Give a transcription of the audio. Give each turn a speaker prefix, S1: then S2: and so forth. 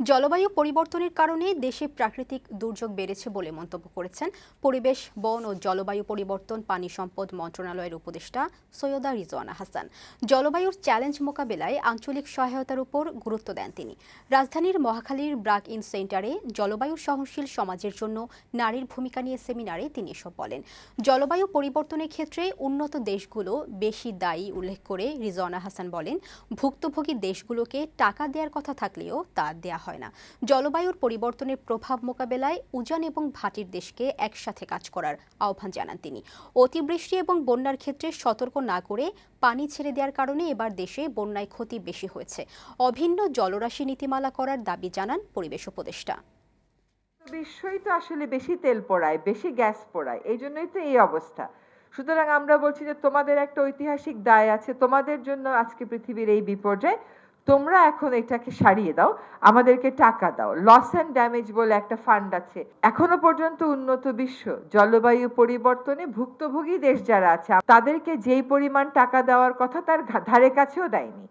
S1: জলবায়ু পরিবর্তনের কারণে দেশে প্রাকৃতিক দুর্যোগ বেড়েছে বলে মন্তব্য করেছেন পরিবেশ, বন ও জলবায়ু পরিবর্তন, পানি সম্পদ মন্ত্রণালয়ের উপদেষ্টা সৈয়দা রিজওয়ানা হাসান। জলবায়ুর চ্যালেঞ্জ মোকাবেলায় আঞ্চলিক সহায়তার উপর গুরুত্ব দেন তিনি। রাজধানীর মহাখালীর ব্রাক ইন সেন্টারে জলবায়ু সহনশীল সমাজের জন্য নারীর ভূমিকা নিয়ে সেমিনারে তিনি এসব বলেন। জলবায়ু পরিবর্তনের ক্ষেত্রে উন্নত দেশগুলো বেশি দায়ী উল্লেখ করে রিজওয়ানা হাসান বলেন, ভুক্তভোগী দেশগুলোকে টাকা দেওয়ার কথা থাকলেও তা দেয়া হয় না। জলবায়ুর পরিবর্তনের প্রভাব মোকাবেলায় উজান এবং ভাটির দেশকে একসাথে কাজ করার আহ্বান জানান তিনি। অতিবৃষ্টি এবং বন্যার ক্ষেত্রে সতর্ক না করে পানি ছেড়ে দেওয়ার কারণে এবার দেশে বন্যায় ক্ষতি বেশি হয়েছে। অভিন্ন জলরাশি নীতিমালা করার দাবি জানান পরিবেশ উপদেষ্টা।
S2: বিশ্বই তো আসলে বেশি তেল পোড়ায়, বেশি গ্যাস পোড়ায়, এই জন্যই তো এই অবস্থা। সুতরাং আমরা বলছি যে তোমাদের একটা ঐতিহাসিক দায় আছে, তোমাদের জন্য আজকে পৃথিবীর এই বিপর্যয়। তোমরা এখন এটাকে সারিয়ে দাও, আমাদেরকে টাকা দাও। লস অ্যান্ড ড্যামেজ বলে একটা ফান্ড আছে। এখনও পর্যন্ত উন্নত বিশ্ব, জলবায়ু পরিবর্তনে ভুক্তভোগী দেশ যারা আছে, তাদেরকে যেই পরিমাণ টাকা দেওয়ার কথা তার ধারে কাছেও দেয়নি।